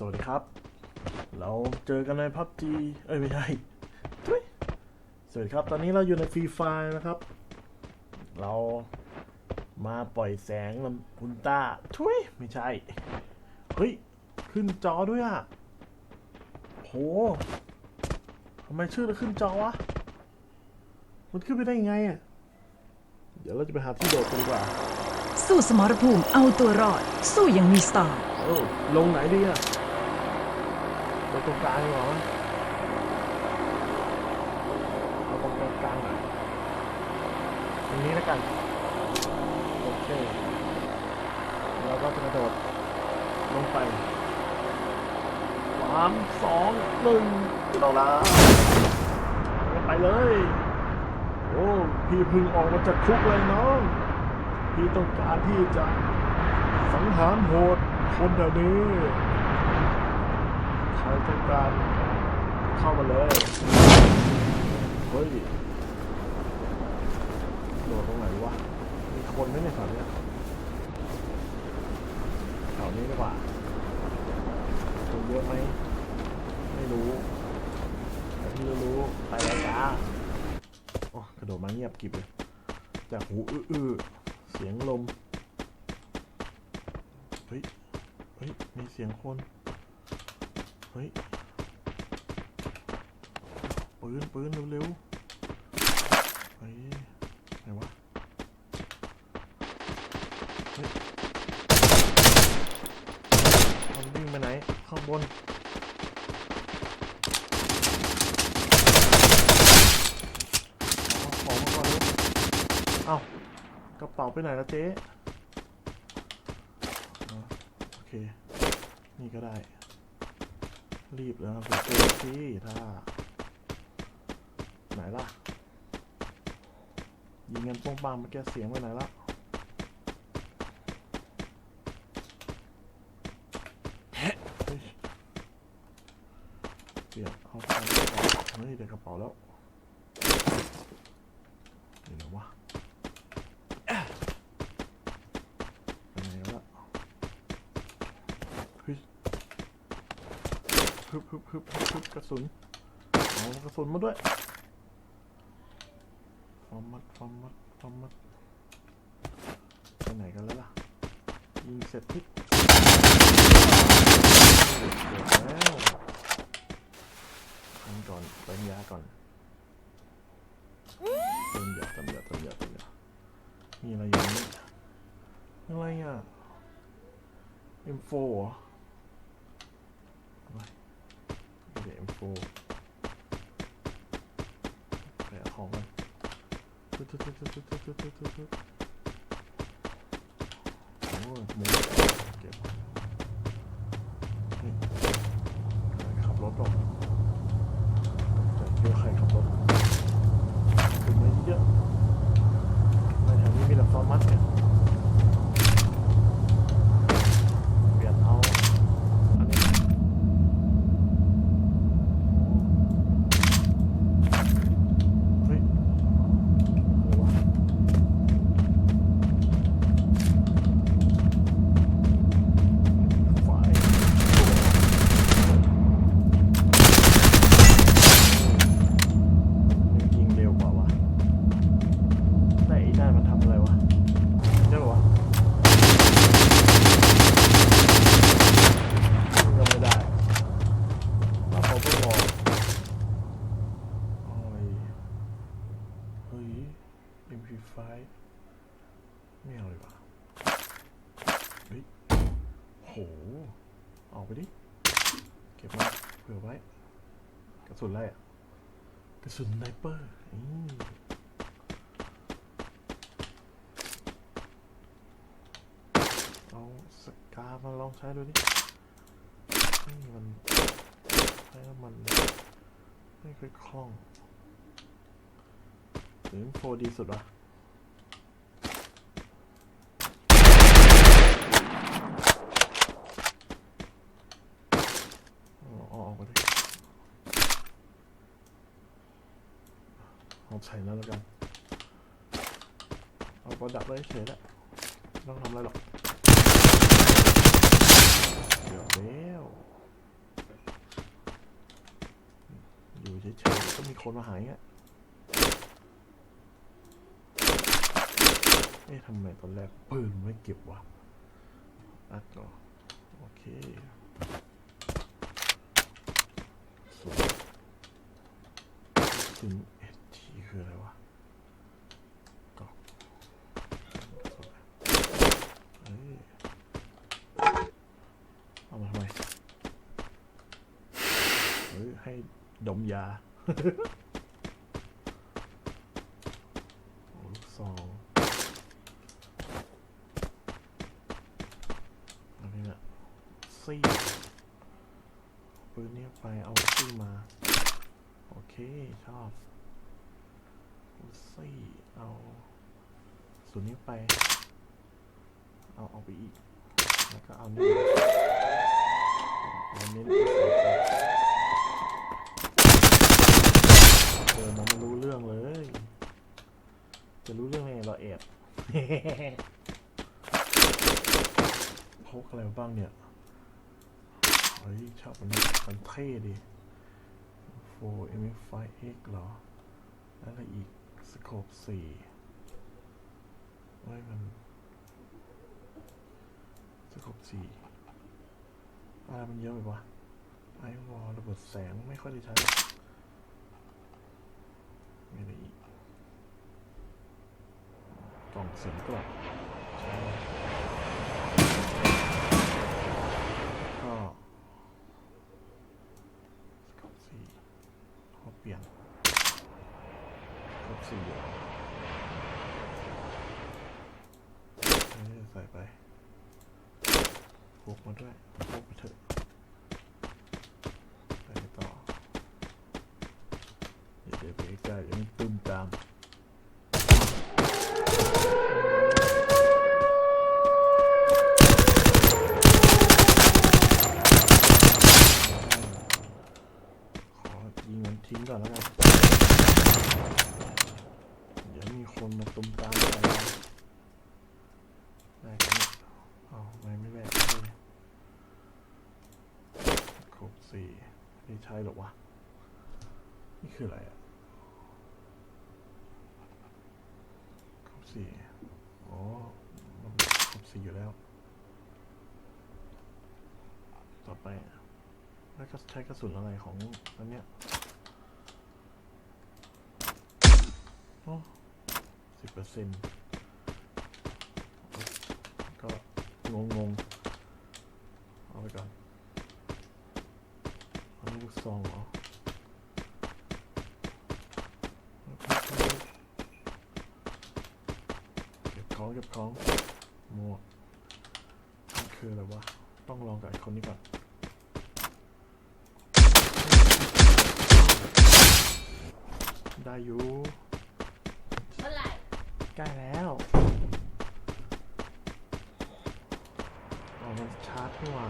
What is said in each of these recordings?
สวัสดีครับ เราเจอกันในพับจีเอ้ย ไม่ใช่ทุยสวัสดีครับ ตอนนี้เราอยู่ในฟรีไฟนะครับ เรามาปล่อยแสงลำพุนต้าทุยไม่ใช่ เฮ้ย ขึ้นจอด้วยอะโหทำไมชื่อเราขึ้นจอวะ มันขึ้นไปได้ยังไงอะเดี๋ยวเราจะไปหาที่โดดกันดีกว่า สู้สมรภูมิเอาตัวรอด สู้อยังมีสไตล์ โอ้ลงไหนดีอะลง ตรงกลางดีกว่าเอาตรงกลางหน่อยตรงนี้แล้วกันโอเคแล้วก็จะกระโดดลงไปสามสองหนึ่งเราละไปเลย โอ้พี่พึ่งออกมาจากคุกเลยน้อง พี่ต้องการที่จะสังหารโหดคนเดี๋ยวนี้ ใครต้องการเข้ามาเลยเฮ้ยโดดตรงไหนวะมีคนไหมเนี่ยแถวเนี้ยแถวนี้ดีกว่าคนเยอะไหมไม่รู้แต่ที่รู้ไปแล้วจ้าโอ้กระโดดมาเงียบกิบเลยจากหูอื้อเสียงลมเฮ้ยเฮ้ยมีเสียงคน ฮ้ยปืนปืนเร็วๆเฮ้ยไหนวะเฮ้ยมันวิ่งไปไหน ข้างบนของมาก่อนเลยเอ้ากระเป๋าไปไหนละเจ๊โอเค นี่ก็ได้ รีบแล้วนะผมเจอสิถ้า ไหนล่ะ ยิงเงินป้องปังมาแก้เสียงไปไหนล่ะเฮ้ยเดี๋ยวเอาไปเป๋าเฮ้ยเดี๋ยวกระเป๋าแล้วเดี๋ยวนะวะแอะไปไหนแล้วล่ะ เฮ้ย ฮึบฮึบฮึบฮึบฮึบกระสุนเอากระสุนมาด้วยฟอร์มัดฟอร์มัดฟอร์มัดไปไหนกันแล้วล่ะยิงเสร็จพิษเสร็จแล้วทำก่อนเติมยาก่อนเติมยาเติมยาเติมยาเติมยามีอะไรอยู่นี่อะไรอะ M4 เหรอไม่ได้ M4 ไปเอาของกัน ทึบทึบทึบทึบทึบทึบทึบทึบทึบโอ้ยหมูเก็บนี่ขับรถหรอกจะเจอใครขับรถขึ้นมาเยอะในแถวนี้มีแต่ฟอร์มัสเนี่ย เปลี่ยนเอาอันนี้เฮ้ยอะไรวะไฟนี่ยิงเร็วกว่าวะแต่ไอ้นั่นมันทำอะไรวะใช่ปะวะ ก็ไม่ได้เราเขาก็รอโอ้ยเฮ้ย MP5 ไม่เอาเลยว่ะเฮ้ยโห เอา ไปดิ เก็บมาเผื่อไว้ กระสุนอะไรอะกระสุนไนเปอร์อืมเอาสกามาลองใช้ดูดิมันใช้แล้วมันไม่ค่อยคล่องหรือโฟดีสุดวะ เอาใส่แล้วแล้วกัน เอาประดับไว้เฉยแล้วต้องทำอะไรหรอก เดี๋ยวแล้วอยู่เฉยๆก็มีคนมาหายเงี้ยเอ๊ะทำไมตอนแรกปืนไม่เก็บวะอัดก่อโอเคสวยถึง คืออะไรวะกอกเอ้ยเอามาทำไมเฮ้ยให้ดมยาโอ้ลูกซองอันนี้เนี่ยซี่ปืนเนี้ยไปเอาซี่มา โอเค ชอบ ซี่เอาส่วนนี้ไป เอาเอาไปอีก แล้วก็เอานี่เอาเน้นอีกเอาไปเออมันไม่รู้เรื่องเลย จะรู้เรื่องยังไงเราแอบพกอะไรบ้างเนี่ย เฮ้ยชอบมันมันเท่ดิโฟเอ็มไฟเอ็กเหรอ อะไรอีก สโคปสี่เฮ้ยมันสโคปสี่อะไรมันเยอะไปวะไอวอลระเบิดแสงไม่ค่อยได้ใช้มีอะไรอีกกล่องเสียงกรอบใช่ก็สกอตสี่ขอเปลี่ยนสกอตสี่เหรอเออใส่ไปพกมา ด้วยพกไปเถอะไปต่อ เดี๋ยวไปใกล้เดี๋ยวมันตุ้มตามขอยิงมันทิ้งก่อนแล้วกันเดี๋ยวมีคนมาตุ้มตามไปได้กันเนี่ยเอาไม่ไม่แบกเลยครบสี่ นี่ใช่หรอวะ นี่คืออะไรอะครบสี่อ๋อมันครบสี่อยู่แล้ว ต่อไป แล้วก็ใช้กระสุนอะไรของอันเนี้ยโอ้สิบเปอร์เซ็นต์ อันนี้ลูกซองเหรอเก็บของเก็บของหมวกนี่คืออะไรวะ ต้องลองกับไอ้คนนี้ก่อนได้อยู่เท่าไหร่ใกล้แล้วเอามันชาร์จนี่หว่า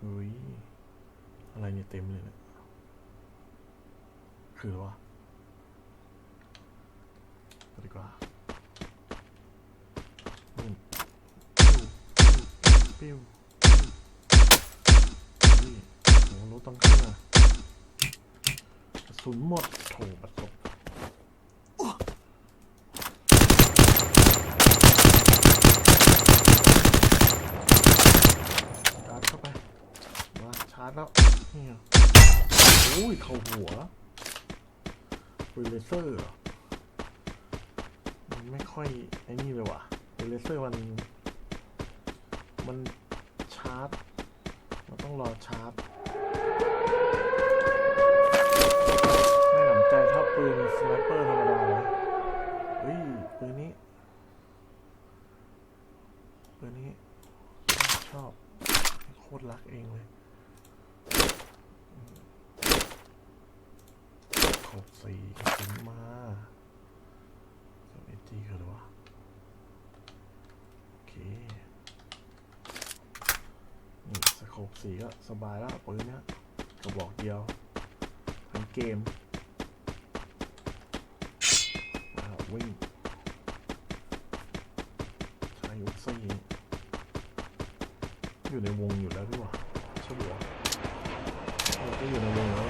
เฮ้ย อะไร เต็มเลยเนี่ยคือวะไปดีกว่าปิ้วปิ้วปิ้วนี่โหรถต้องขึ้นอะสุนหมดโถบัดศพ ชาร์จเข้าไป มาชาร์จแล้ว เนี่ยโอ้ยเข้าหัวปืนเลเซอร์เหรอมันไม่ค่อยไอ้นี่เลยว่ะปืนเลเซอร์มัน มันชาร์จมันต้องรอชาร์จไม่หนำใจเท่าปืนสไนเปอร์ธรรมดาเลยเฮ้ยปืนนี้ปืนนี้ชอบโคตรรักเองเลยอืมขอบ สี่กระสุนมาส่วนเอจีคืออะไรวะ โอเคนี่สโคบสี่ก็สบายแล้วปืนเนี้ยกระบอกเดียวทั้งเกมว้าววิ่งใช้ยุกซี่อยู่ในวงอยู่แล้วด้วยวะใช่ปะวะก็อยู่ในวงแล้ว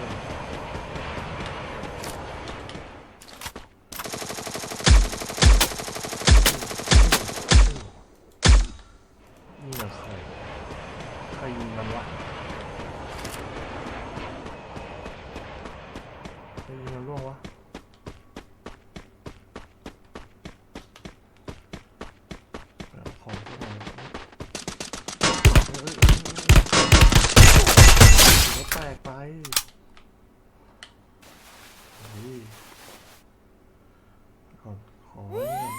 นี่นะใครใครยิงมันวะใครยิงมันร่วงวะไปเอาของเข้ามาเอ้ยเอ้ยเอ้ยเอ้ยหัวแตกไปเฮ้ยขอขอไว้นี่ก่อน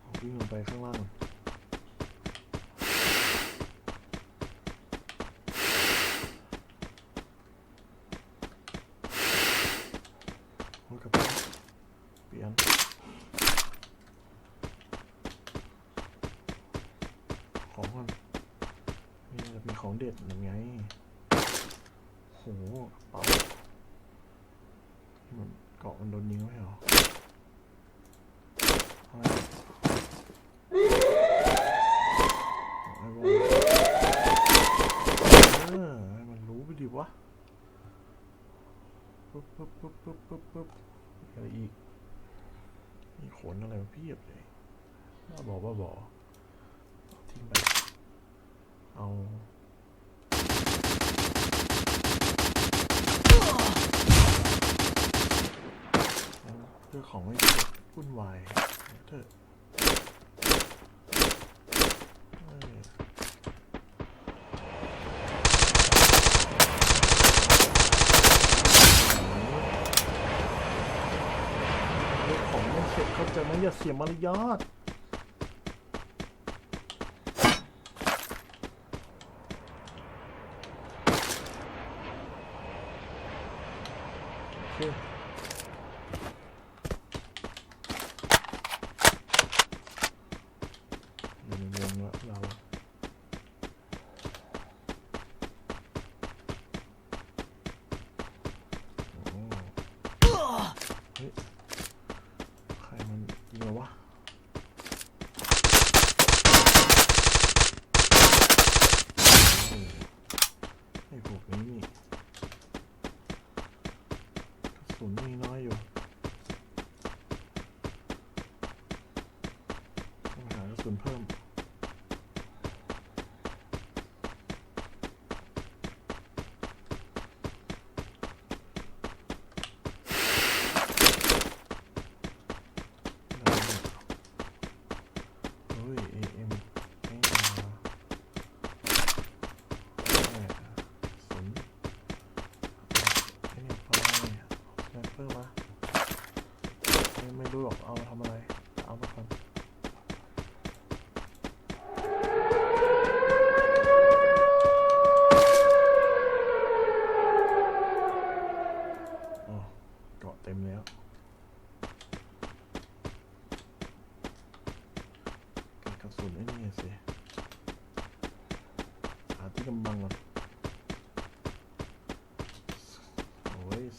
ขอวิ่งลงไปข้างล่างก่อนโอ้ยกระเป๋าเปลี่ยน ของก่อนนี่จะมีของเด็ดยังไงโหเป๋ามันเกาะมันโดนยิงไม่เหรอปึ๊บปึ๊บปึ๊บปึ๊บปึ๊บปึ๊บอะไรอีกมีขนอะไรมาเพียบเลยบ้าบอบ้าบอเอา ทิ้งไป เอาเอาเรื่อของไม่เกิดวุ่นวายเถอะเอ้ยเรื่องของไม่เสร็จเขาใจไหมอย่าเสียมารยาท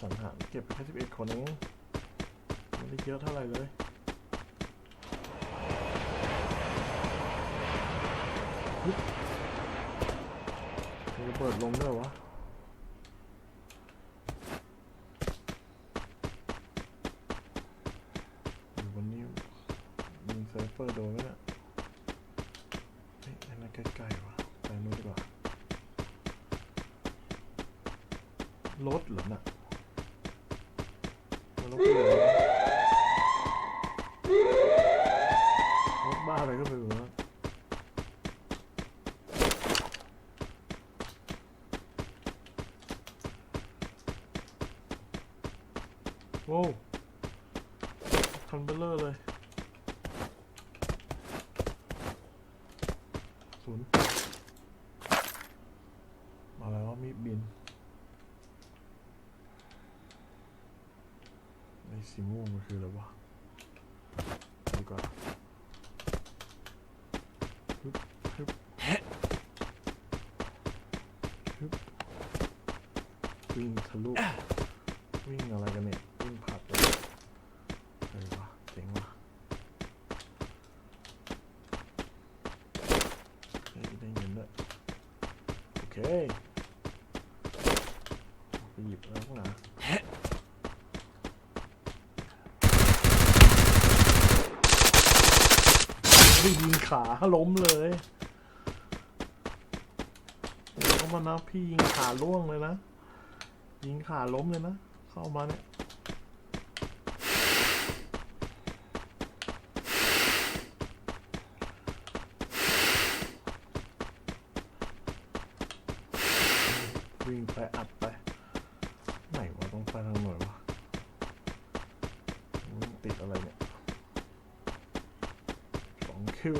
สังหารเก็บแค่สิบเอ็ดคนเองไม่ได้เยอะเท่าไหร่เลยฮึบมีระเบิดลงด้วยวะอยู่บนนี้ยิงไซเปอร์โดนไหมเนี่ยเฮ้ยอันนั้นใกล้ๆวะไปนู้นดีกว่ารถเหรอนะ่ะ นรถเปลี่ยนเลยรถบ้าอะไรก็ไปหมดแล้วโว้วคันเบลเลอร์เลย ศูนย์มาแล้วมีดบินไอ้ สีม่วงมันคืออะไรวะดีกว่าฮึบฮึบฮึบวิ่งทะลุวิ่งอะไรกันเนี่ยวิ่งผัดเลยอะไรวะเจ๋งว่ะ เฮ้ยได้เงินด้วยโอเค ไปหยิบแล้วพวกนะ ได้ยิงขาล้มเลยเข้ามานะพี่ยิงขาล่วงเลยนะ ยิงขาล้มเลยนะ เข้ามาเนี่ยวิ่งไปอัดไป ไหนวะต้องไปทางไหนวะอืมติดอะไรเนี่ยสอง คิว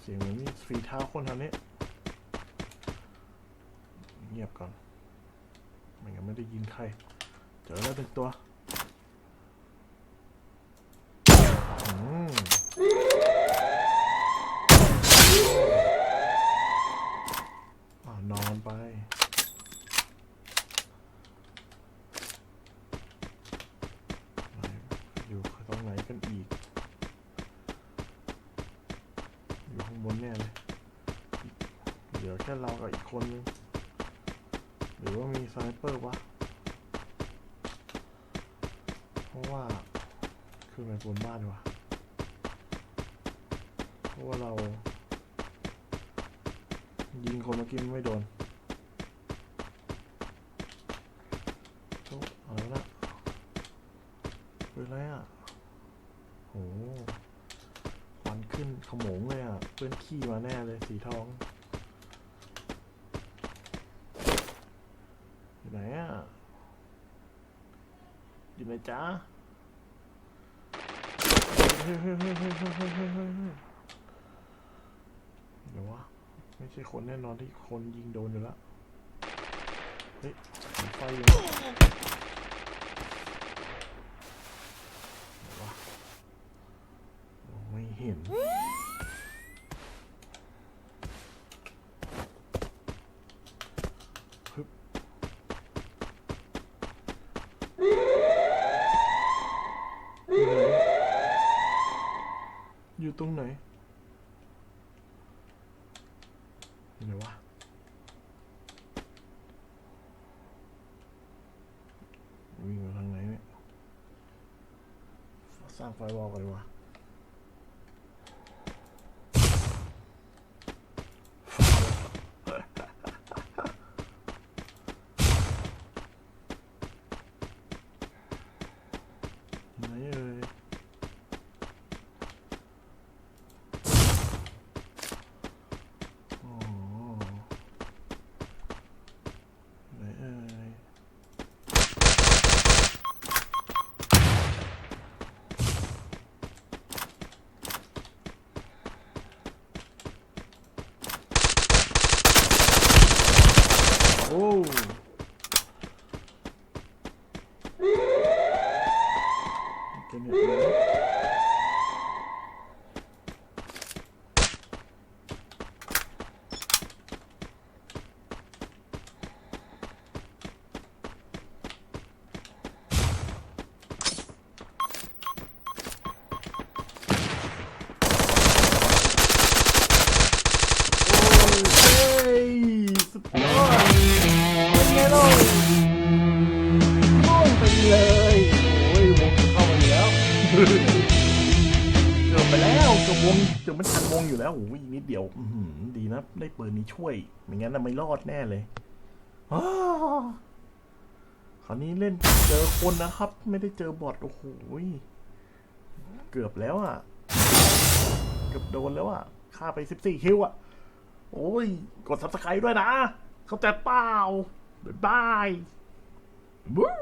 เสียงเหมือนมีฝีเท้าคนแถวนี้ เงียบก่อน ไม่งั้นไม่ได้ยินใคร เจอแล้วเป็นตัวอืมอ่านอนไป ไหนอยู่ตรงไหนกันอีก อยู่ข้างบนแน่เลย เหลือแค่เรากับอีกคนนึง หรือว่ามีสไนเปอร์วะ เพราะว่าขึ้นไปบนบ้านดีกว่าเพราะว่าเรา ยิงคนเมื่อกี้ไม่โดนโอ้เอาละเป็นไรอะโหควันขึ้นขโมงเลยอะเพื่อนขี้มาแน่เลยสีทองอยู่ไหนอะอยู่ไหนจ๊ะ เดี๋ยววะไม่ใช่คนแน่นอนที่คนยิงโดนอยู่แล้วเฮ้ยไฟอยู่วะไม่เห็น วิ่งมาทางไหนเนี่ย สร้างไฟวอลกันดีกว่า งเกือบไม่ทันวงอยู่แล้วโอ้ยนิดเดียวอืดีนะ ได้ปืนนี้ช่วย ไม่งั้นน่ะไม่รอดแน่เลยคราวนี้เล่นเจอคนนะครับ ไม่ได้เจอบอทโอ้โหยเกือบแล้วอะ เกือบโดนแล้วอะฆ่าไปสิบสี่คิวอะ โอ้ย กด subscribe ด้วยนะ เข้าใจเปล่า บ๊ายบายบู๊